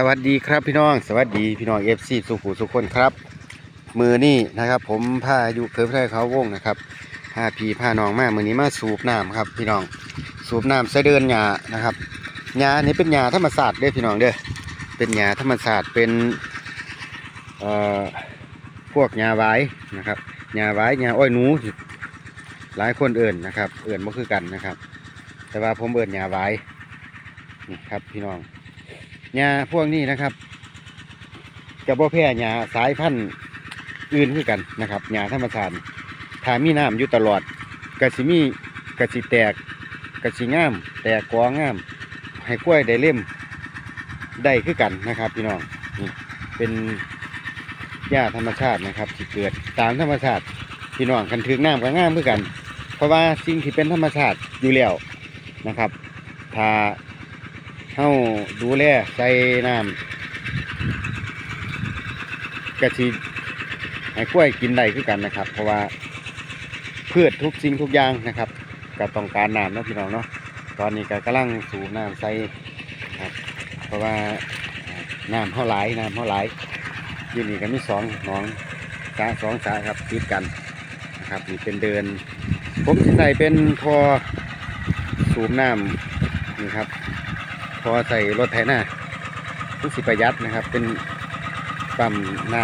สวัสดีครับพี่น้อง สวัสดีพี่น้องเอฟซีสุขุสุขคนครับ มือนี่นะครับ ผมผ้าอยู่เคยพระเขาวงนะครับผ้าพีผ้าน้องมามือนี้มาสูบน้ำครับ พี่น้องสูบน้ำใส่เดินหญ้านะครับหญ้านี่เป็นหญ้าธรรมศาสตร์เด้อพี่น้องเด้อเป็นหญ้าธรรมศาสตร์เป็นเอ่อพวกหญ้าไว้นะครับหญ้าไว้หญ้าอ้อยหนูหลายคนเอิ่นนะครับ เอิ่นบ่คือกันนะครับ แต่ว่าผมเอิ่นหญ้าไว้นี่ครับพี่น้อง หญ้าพวกนี้นะครับจะบ่แพ้หญ้าสายพันธุ์อื่นคือกันนะครับหญ้าธรรมชาติถ้ามีน้ำอยู่ตลอดกระสิมีกระสิแตกกระสิงาม แตกกองาม ให้กล้วยได้เล่มได้คือกันนะครับพี่น้องนี่เป็นหญ้าธรรมชาตินะครับที่เกิดตามธรรมชาติพี่น้องกันถึงน้ำก็ง่ามคือกัน เพราะว่าสิ่งที่เป็นธรรมชาติอยู่แล้วนะครับ ถ้า เฮาดูแลใส่น้ำกะทิให้กล้วยกินได้คือกันนะครับ เพราะว่าพืชทุกสิ่งทุกอย่างนะครับก็ต้องการน้ำนะพี่น้องเนาะตอนนี้ก็กำลังสูบน้ำใส่ครับ เพราะว่าน้ำเท่าไหลน้ำเท่าไหลยอยู่นี่ก็มีสองหนองสาสองสาครับติดกันนะครับนี่เป็นเดิน ผมจะใส่เป็นทอสูบน้ำนี่ครับ พอใส่รถไถนารู้สิประหยัดนะครับ เป็นปั๊มน้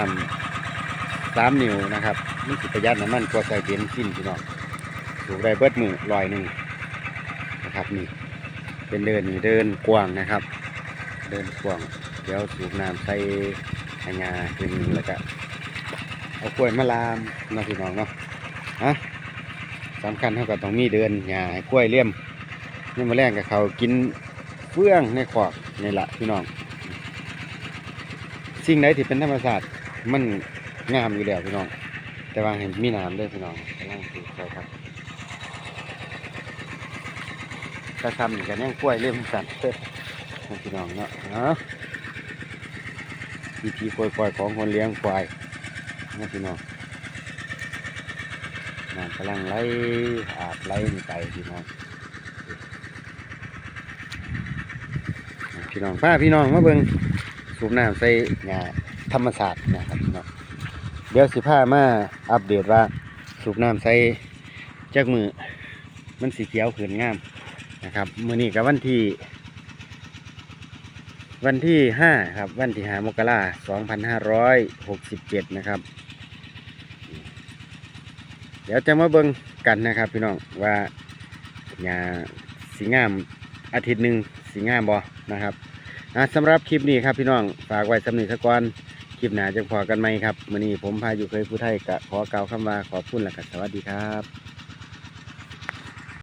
ำสามนิ้วนะครับมันสิประหยัดน้ำมันกว่าใส่เบนซินพี่น้องสูบได้เบิดมือลอยหนึ่งนะครับนี่ เป็นเดินนี่เดินกว้างนะครับ เดินกว้างเดี๋ยวสูบน้ำใส่ขยาขึ้นแล้วก็เอากล้วยมาลามนาะพี่น้องเนาะฮะสำคัญเท่ากับต้องมีเดินหญ้าให้กล้วยเลี่ยมนี่มาแรงกับเขากิน เฟื่องในขอกนี่แหละพี่น้อง สิ่งใดที่เป็นธรรมศาสตร์มันงามอยู่แล้วพี่น้อง แต่ว่าเห็นมีน้ำด้วยพี่น้องกำลังปลูใช่ครับกระทำกันยังกล้วยเล่มสัตว์พี่น้องเนาะเนะวิธีปล่อยของคนเลี้ยงควายนะพี่น้องน้ำกำลังไหลอาบไหลน์ไปพี่น้อง พี่น้องป้าพี่น้องมาเบิ่งสูบน้ำใส่หญ้าธรรมศาสตร์นะครับพี่น้องเดี๋ยวสิพามาอัปเดตว่าสูบน้ำใส่จักมือมันสีเขียวขึ้นงามนะครับมื้อนี้กับวันที่ วันที่ห้าครับ วันที่ห้ามกราสองพันห้าร้อยหกสิบเจ็ดนะครับ เดี๋ยวจะมาเบิ่งกันนะครับ พี่น้องว่าหญ้าสีงามอาทิตย์หนึ่ง สีงามบ่นะครับอะสำหรับคลิปนี้ครับพี่น้องฝากไว้สำนึกสะกอนคลิปหน้าจะพอกันไหมครับมื่อนี้ผมพาอยู่เคยผู้ไทยกะขอกล่าวคำว่าขอบคุณและก็สวัสดีครับ